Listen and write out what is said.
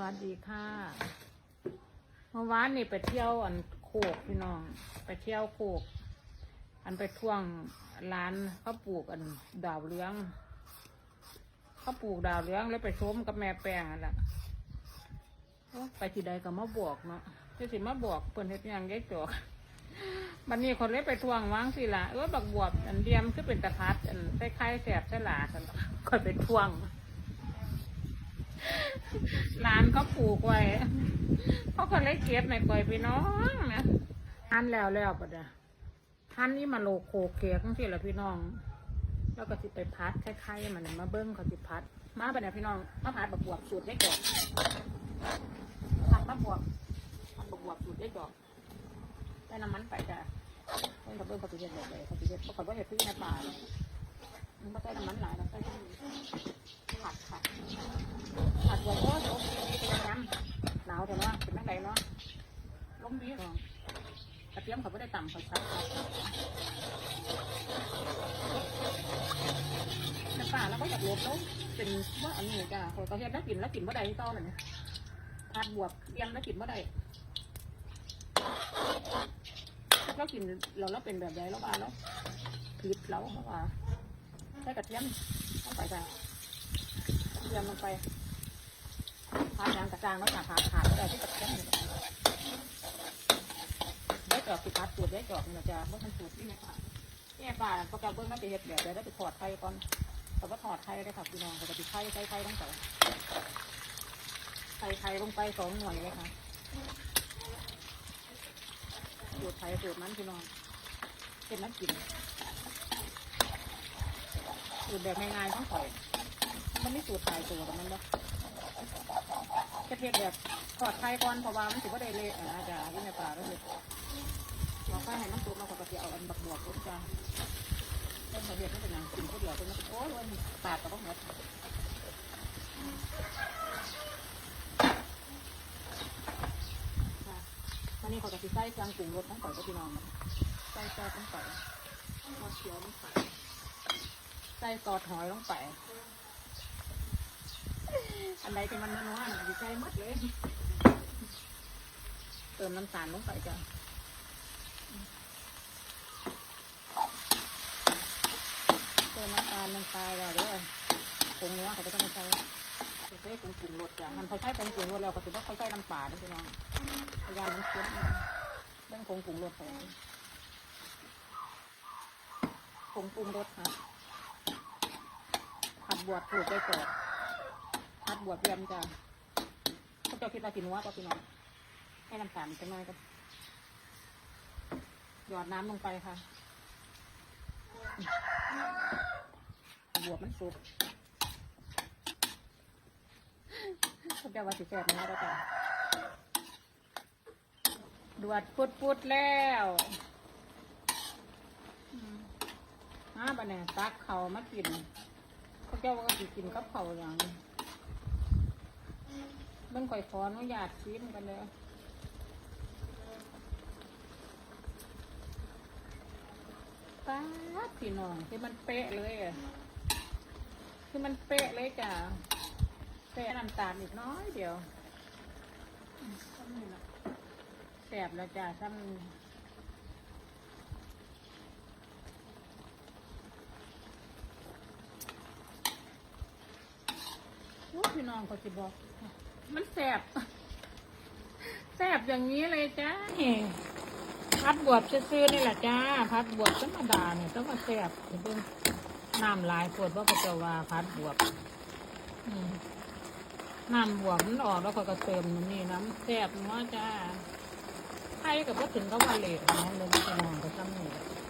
วัสดีค่ะ เมื่อวานนี่ไปเที่ยวอันโคกพี่น้อง ไปเที่ยวโคก อันไปท่วงร้านเขาปลูกอันดาวเรืองเขาปลูกดาวเรืองแล้วไปชมกับแม่แป้งอันละไปที่ใดก็มาบอกเนาะจะสิมาบอกเปิ่นเฮ็ดยังยายจอกบันนี้คนเลยไปทวงวางสิละเออบักบวบอันเดียมคือเป็นตะพัดอันใคล้ายแสบใช่หลาสันคอยไปทวง ร้านเขาปลูกไว้เขาก็เลยเก็บในก่อยไปน้องนะทันแล้วแล้วปะเดะทันนี่มาโลโคเกียกทั้งที่ละพี่น้อง แล้วก็สิไปพัดคล้ายๆมันมาเบิ้งเขาสิพัด มาปะเนี่ยพี่น้องมาพัดบักวบสูตรได้ก่อนผัดบักบวบผัดบักวบสูตรได้ก่อนได้น้ำมันไปจ้ะเบิ้งเขาเบิ้งเขาสิเด็ดเลยเขาสิเด็ดปรากฏว่าเห็ดพึ่งในป่ามันก็ใส่น้ำมันหลายแล้วใส่ผัดผัด ผัดหัวโอ้ยโอเคเป็นยังหนาวแต่ว่าเป็นยังไงเนาะ ล้มดีกกระเทียมเขาไม่ได้ต่ำเขาชัดในป่าแล้วก็อยากลบแล้วเป็นว่าอันนี้จ้ะเขาเห็นแล้วกินแล้วกินเมื่อใดต้อนเนี่ยผัดบวบเตรียมแล้วกินเมื่อใดแล้วกินเราแล้วเป็นแบบใดแล้วบ้าแล้วผิดแล้วเพราะว่าใช้กระเทียมต้องไปจ้ะเตรียมลงไปพายางกระจางแล้วขาขาขาดก็ได้ที่ตัดแค่นี้ได้จอกสิพัดสูตรได้จอกนี่นะจ๊ะเมื่อทันสูตรนี่นะคะนี่ป่าประกอบเบื้องมันจะเห็ดแบบได้ไปถอดไข่ก่อนแต่ว่าถอดไข่ได้ค่ะพี่น้องแต่ติดไข่ใส่ไข่ต้องใส่ใส่ไข่ลงไปสองหน่วยเลยค่ะสูตรไข่สูตรนั้นพี่น้องเป็นน้ำกินสูตรแบบง่ายๆต้องใส่มันไม่สูตรไข่ตัวกับมันหรอกจะเผ็ดแบบทอดไข่ก่อนเพราะว่ามันถือว่าได้เลยอาจจะยิ่งในป่าก็เล ยเราให้มันสุกเราก็จะเอาอันบักบวกจ้าเล่นเผ็ดไม่เป็นอย่างกินก็เดียวเป็นโอ้ยปาดก็ต้องหมดวันนี้เขาจะใส่เครื่องปรุงรสต้องใส่ก็พี่น้องใส่ซอสต้องใส่ซอสเขียวต้องใส่ใส่ซอสหอยต้องใส่อันใดที่มันนัวๆน่หมดเลย เติมน้ำตาลลงไปจ้ะเติมน้ำตาลลงไปแล้วเด้อ ผงนัวเขาจะต้องใช้ใช้ผงปรุงรสจ้ะมันเขาใช้ผงปรุงรสแล้วก็ถือว่าเขาใช้น้ำปลาด้วยพี่น้องพยายามมันเค็มเรื่องผงปรุงรสไปผงปรุงรสค่ะผัดบวชปลูกได้ก่อนผัดบวบเรียมจ้ะพวกเจ้าคิดว่ากินว่าก็พี่น้องให้น้ำตาลจะน้อยก็หยอดน้ำลงไปค่ะบวบมันสุก พวกเจ้าว่าสิแซ่บนะแล้วจ้ะดวดปุดปุดแล้วมาบันเนี่ยตักเขามากินพวกเจ้าว่าสิกินกับเขาอย่างเบิ่งข่อยขออนุญาตชิมกันเลยป้าพี่น้องคือมันเป๊ะเลยอะคือมันเป๊ะเลยจ้ะ เป๊ะน้ำตาลอีกน้อยเดียวอืมซ้ำนี่ล่ะแสบแล้วจ้ะซ้ำนี่โอ้พี่น้องเขาสิบอก มันแสบแสบอย่างนี้เลยจ้านี่พัดบวบซื่อๆนี่แหละจ้า พัดบวบธรรมดาเนี่ยต้องมาแสบเพิ่งน้ำลายปวดว่าก็จะว่าพัดบวบ อืม น้ำบวบมันออกแล้วก็กระเติมนี่น้ำแซ่บเนาะจ้าใครกับว่าถึงก็ว่าเละนะเลยจะนอนก็ทำนี่แหละ